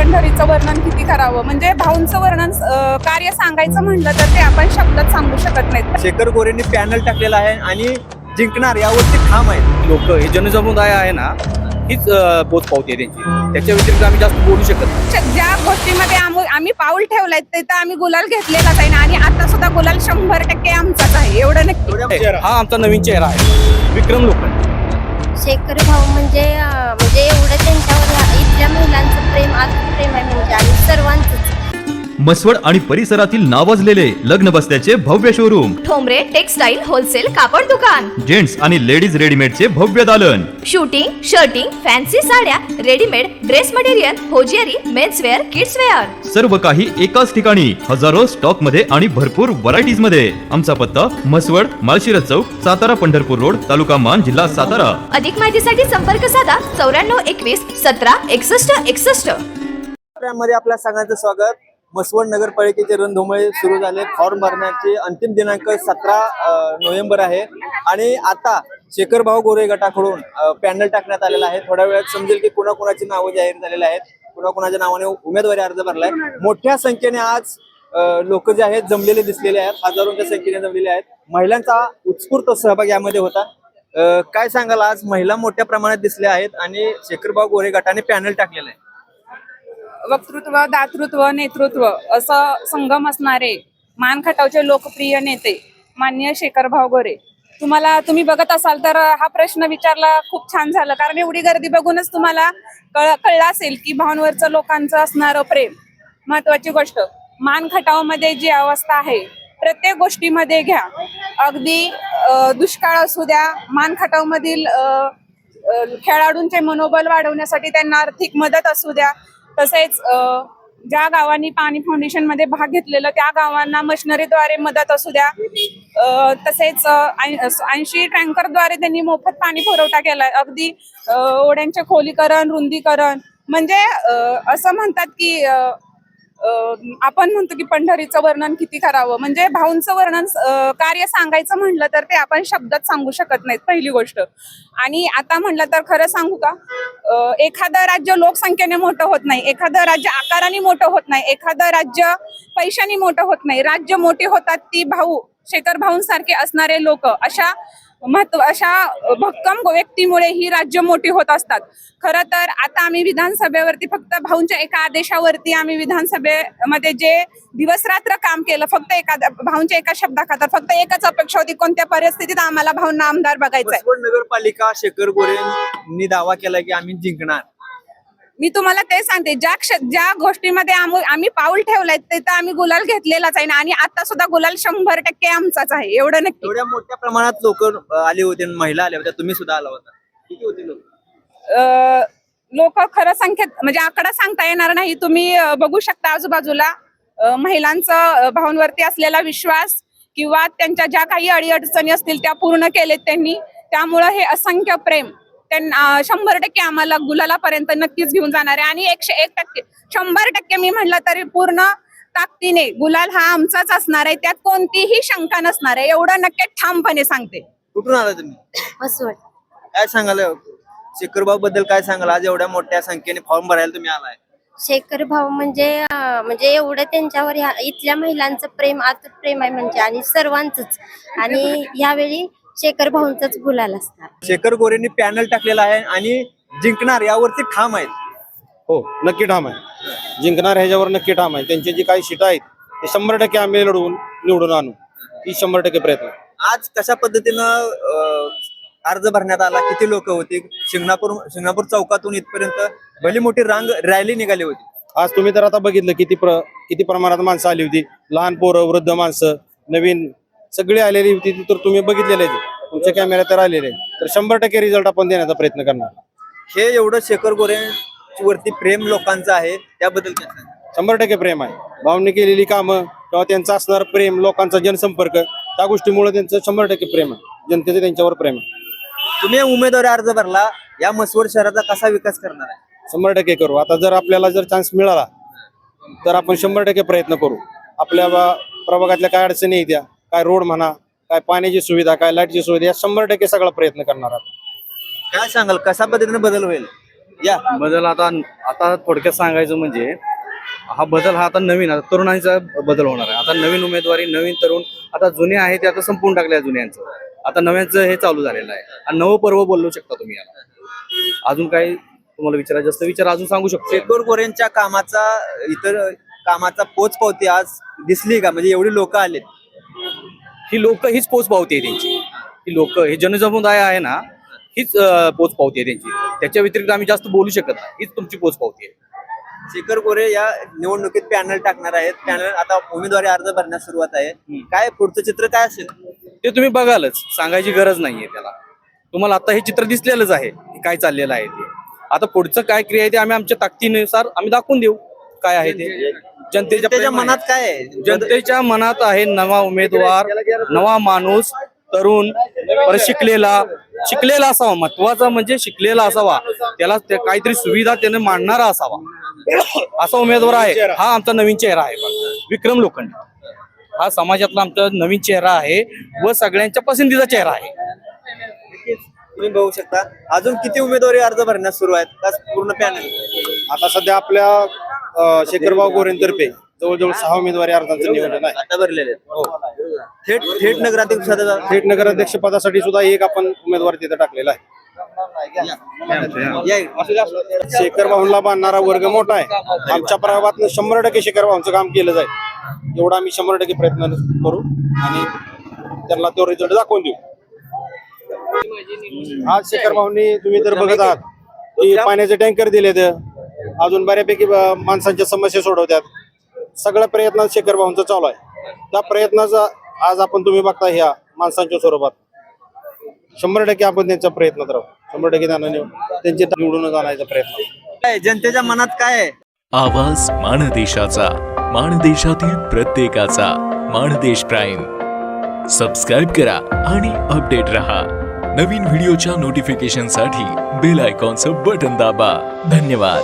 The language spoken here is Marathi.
पंढरीचं वर्णन किती करावं? म्हणजे भाऊंचं वर्णन कार्य सांगायचं म्हणलं तर ते आपण शब्दात सांगू शकत नाहीत. शेखर गोरेंनी पॅनल टाकलेला आहे आणि जिंकणार यावरती ठाम आहेत लोक हे जनसमुदाय आहे ना हीच पोच पावती आहे त्यांची. त्याच्या व्यतिरिक्त आम्ही जास्त बोलू शकत नाही. ज्या गोष्टीमध्ये आम्ही आम्ही पाऊल ठेवलंय ते तर आम्ही गुलाल घेतलेलाच आहे ना आणि आता सुद्धा गुलाल शंभर टक्के आमचाच आहे एवढं नक्की. हा आमचा नवीन चेहरा आहे. विक्रम लोखंड शेखर भाऊ म्हणजे म्हणजे एवढं त्यांच्यावर इथल्या महिलांचं प्रेम आतून मसवड आणि परिसरातील नावाजलेले लग्न बसल्याचे भव्य शोरूम ठोंबरे टेक्सटाईल होलसेल कापड दुकान. जेंट्स आणि लेडीज रेडीमेडचे भव्य दालन. शूटिंग शर्टिंग फॅन्सी साड्या readymade dress material hosiery menswear kidswear सर्व काही एकाच ठिकाणी हजारो स्टॉकमध्ये आणि भरपूर व्हरायटीजमध्ये. आमचा पत्ता मसवड माळशिरस चौक सातारा पंढरपूर रोड तालुका मान जिल्हा सातारा. अधिक माहितीसाठी संपर्क साधा चौऱ्याण्णव एकवीस सतरा एकसष्ट एकसष्ट. मध्ये आपल्या सगळ्यांचं स्वागत. मसवड नगरपालिकेचे रणधुमळे सुरू झाले. फॉर्म भरण्याचे अंतिम दिनांक सतरा नोव्हेंबर आहे. आणि आता शेखर भाऊ गोरे गटाकडून पॅनल टाकण्यात आलेला आहे. थोड्या वेळात समजेल की कोणाकोणाची नावं जाहीर झालेली आहेत. कोणाकोणाच्या नावाने उमेदवारी अर्ज भरलाय. मोठ्या संख्येने आज लोक जे आहेत जमलेले दिसलेले आहेत. हजारोंच्या संख्येने जमलेले आहेत. महिलांचा उत्स्फूर्त सहभाग यामध्ये होता. काय सांगाल? आज महिला मोठ्या प्रमाणात दिसल्या आहेत आणि शेखरभाऊ गोरे गटाने पॅनल टाकलेलं आहे. वक्तृत्व दातृत्व नेतृत्व असं संगम असणारे मान खटावचे लोकप्रिय नेते मान्य शेखरभाव गोरे तुम्हाला तुम्ही बघत असाल तर हा प्रश्न विचारला खूप छान झाला. कारण एवढी गर्दी बघूनच तुम्हाला कळ कळलं असेल की भावनवरचं लोकांचं असणारं प्रेम. महत्वाची गोष्ट मान खटावमध्ये जी अवस्था आहे प्रत्येक गोष्टीमध्ये घ्या. अगदी दुष्काळ असू द्या मान खटावमधील खेळाडूंचे मनोबल वाढवण्यासाठी त्यांना आर्थिक मदत असू द्या तसेच ज्या गावांनी पाणी फाउंडेशनमध्ये भाग घेतलेला त्या गावांना मशिनरीद्वारे मदत असू द्या. तसेच ऐंशी टँकरद्वारे त्यांनी मोफत पाणी पुरवठा केला अगदी ओढ्यांचे खोलीकरण रुंदीकरण. म्हणजे असं म्हणतात की आपण म्हणतो की पंढरीचं वर्णन किती करावं? म्हणजे भाऊंचं वर्णन कार्य सांगायचं म्हणलं तर ते आपण शब्दात सांगू शकत नाहीत पहिली गोष्ट. आणि आता म्हणलं तर खरं सांगू का? एखादं राज्य लोकसंख्येने मोठं होत नाही एखादं राज्य आकाराने मोठं होत नाही एखादं राज्य पैशाने मोठं होत नाही. राज्य मोठे होतात ती भाऊ शेखर भाऊंसारखे असणारे लोक. अशा महत्त्व अशा भक्कम व्यक्तीमुळे ही राज्य मोठी होत असतात. खरं तर आता आम्ही विधानसभेवरती फक्त भाऊंच्या एका आदेशावरती आम्ही विधानसभेमध्ये जे दिवस रात्र काम केलं फक्त एका भाऊंच्या एका शब्दाखातर फक्त एकच अपेक्षा होती कोणत्या परिस्थितीत आम्हाला भाऊंना आमदार बघायचं नगरपालिका शेखर गोरेंनी दावा केला की आम्ही जिंकणार. मी तुम्हाला ते सांगते ज्या क्ष ज्या गोष्टीमध्ये आम्ही आम्ही पाऊल ठेवलंय ते तर आम्ही गुलाल घेतलेलाच आहे ना आणि आता सुद्धा गुलाल शंभर टक्के आमचाच आहे एवढं नक्की. एवढ्या मोठ्या प्रमाणात लोक आले होते महिला आल्या होत्या तुम्ही सुद्धा आला होता. किती होते लोक? लोक खरं संख्येत म्हणजे आकडा सांगता येणार नाही तुम्ही बघू शकता आजूबाजूला महिलांचा भावांवरती असलेला विश्वास किंवा त्यांच्या ज्या काही अडीअडचणी असतील त्या पूर्ण केलेत त्यांनी त्यामुळं हे असंख्य प्रेम. त्यांना शंभर टक्के आम्हाला गुलालापर्यंत नक्कीच घेऊन जाणार आहे. आणि एकशे एक टक्के शंभर टक्के मी म्हटलं तरी पूर्ण ताकदीने गुलाल हा आमचाच असणार आहे. त्यात कोणतीही शंका नसणार आहे. एवढं नक्की ठामपणे सांगते. कुठून आला तुम्ही? मसवड काय सांगाल? शेखरभाऊ बद्दल काय सांगाल? आज एवढ्या मोठ्या संख्येने फॉर्म भरायला तुम्ही आलाय. शेखर भाऊ म्हणजे अं, म्हणजे एवढं त्यांच्यावर ह्या इथल्या महिलांचं प्रेम आतून प्रेम आहे म्हणजे आणि सर्वांचंच. आणि यावेळी शेखर भाऊंचंच गुलाल असणार. शेखर गोरेंनी पॅनल टाकलेला आहे आणि जिंकणार यावरती ठाम आहेत. हो नक्की ठाम आहे. जिंकणार ह्याच्यावर नक्की ठाम आहे. त्यांची जी काही सीट आहेत ते शंभर टक्के आम्ही लढवून निवडून आणू. ही शंभर टक्के प्रयत्न आहे. आज कशा पद्धतीनं अं, अर्ज भरण्यात आला? किती लोक होते? शिंगणापूर शिंगणापूर चौकातून इथपर्यंत भली मोठी रांग रॅली निघाली होती. आज तुम्ही तर आता बघितलं किती प्र किती प्रमाणात माणसं आली होती. लहान पोरं वृद्ध माणसं नवीन सगळी आलेली होती ती तर तुम्ही बघितलेले तुमच्या कॅमेरा तर आलेले. तर शंभर टक्के रिझल्ट आपण देण्याचा प्रयत्न करणार. हे एवढं शेखर गोरे वरती प्रेम लोकांचं आहे त्याबद्दल काय सांगाल? शंभर टक्के प्रेम आहे. भावने केलेली कामं किंवा त्यांचं असणार प्रेम लोकांचा जनसंपर्क त्या गोष्टीमुळे त्यांचं शंभर टक्के प्रेम आहे. जनतेचं त्यांच्यावर प्रेम आहे. तुम्ही उमेदवारी अर्ज भरला या मसवड शहराचा कसा विकास करणार आहे? शंभर टक्के करू. आता जर आपल्याला जर चान्स मिळाला तर आपण शंभर टक्के प्रयत्न करू. आपल्या बा- प्रभागातल्या काय अडचणी आहेत त्या काय रोड म्हणा काय पाण्याची सुविधा काय लाईटची सुविधा या शंभर टक्के सगळा प्रयत्न करणार आहोत. काय सांगाल कशा पद्धतीने बदल होईल? या. बदल आता आता थोडक्यात सांगायचं म्हणजे हा बदल हा आता नवीन आता तरुणांचा बदल होणार आहे. आता नवीन उमेदवारी नवीन तरुण आता जुने आहे ते आता संपून टाकले जुन्यांचं. आता नव्यांचं हे चालू झालेलं आहे. आणि नवं पर्व बोलू शकता तुम्ही याला. अजून काही तुम्हाला विचारायचं असतं विचार अजून सांगू शकतो. शेखर गोरेंच्या कामाचा इतर कामाचा पोच पावती आज दिसली का? म्हणजे एवढी लोक आलेत. ही लोक हीच पोच पावती आहे त्यांची. ही लोक हे जनसमुदाय आहे ना हीच पोच पावती आहे त्यांची. त्याच्या व्यतिरिक्त आम्ही जास्त बोलू शकत नाही. हीच तुमची पोच पावती आहे. शेखर गोरे या निवडणुकीत पॅनल टाकणार आहेत. पॅनल आता उमेदवारी अर्ज भरण्यास सुरुवात आहे. काय पुढचं चित्र काय असेल? ते तुम्ही बघालच. सांगायची गरज नाहीये त्याला. तुम्हाला आता हे चित्र दिसलेलंच आहे. काय चाललेलं आहे ते. आता पुढचं काय क्रिया आहे ते आम्ही आमच्या ताकदीनुसार आम्ही दाखवून देऊ. काय आहे ते. जनतेच्या त्याच्या. मनात काय आहे? जनतेच्या मनात आहे नवा उमेदवार नवा माणूस तरुण परत शिकलेला. शिकलेला असावा महत्त्वाचा म्हणजे शिकलेला असावा. त्याला ते काहीतरी सुविधा त्याने मांडणारा असावा. असा उमेदवार आहे. हा आमचा नवीन चेहरा आहे. बघा. विक्रम लोखंडे. हा समाजातला आमचा नवीन चेहरा आहे व सगळ्यांच्या पसंतीचा चेहरा आहे. तुम्ही बघू शकता. अजून किती उमेदवारी अर्ज भरण्यास सुरू आहेत? का पूर्ण पॅनल आता सध्या आपल्या शेखरभाऊ गोरेंतर्फे जवळजवळ सहा उमेदवारी अर्जांचं नियोजन आहे आता भरलेले आहेत. हो. थेट थेट नगराध्यक्ष पदाचा- थेट नगराध्यक्ष पदासाठी सुद्धा एक आपण उमेदवार तिथे टाकलेला आहे या इकडे. शेखर भाऊंना बांधणारा वर्ग मोठा आहे आमच्या प्रभागात शंभर टक्के शेखर भाऊंचं काम केलं जाईल एवढा आम्ही शंभर टक्के प्रयत्न करू आणि त्यांना तो रिझल्ट दाखवून देऊ आज शेखर भाऊंनी तुम्ही तर बघत आहात की पाण्याचे टँकर दिलेत अजून बऱ्यापैकी माणसांच्या समस्या सोडवतात. सगळ्या प्रयत्नात शेखर भाऊंचा चालू आहे. त्या प्रयत्नाचा आज आपण तुम्ही बघता ह्या माणसांच्या स्वरूपात. शंभर टक्के आपण त्यांचा प्रयत्न राहू शंभर टक्के त्यांना त्यांचे निवडून आणायचा प्रयत्न. काय जनतेच्या मनात काय आहे? आवाज माणदेशाचा माणदेशातील प्रत्येकाचा माणदेश प्राईम. सबस्क्राईब करा आणि अपडेट रहा. नवीन व्हिडिओच्या नोटिफिकेशनसाठी बेल आयकॉनचं बटन दाबा. धन्यवाद.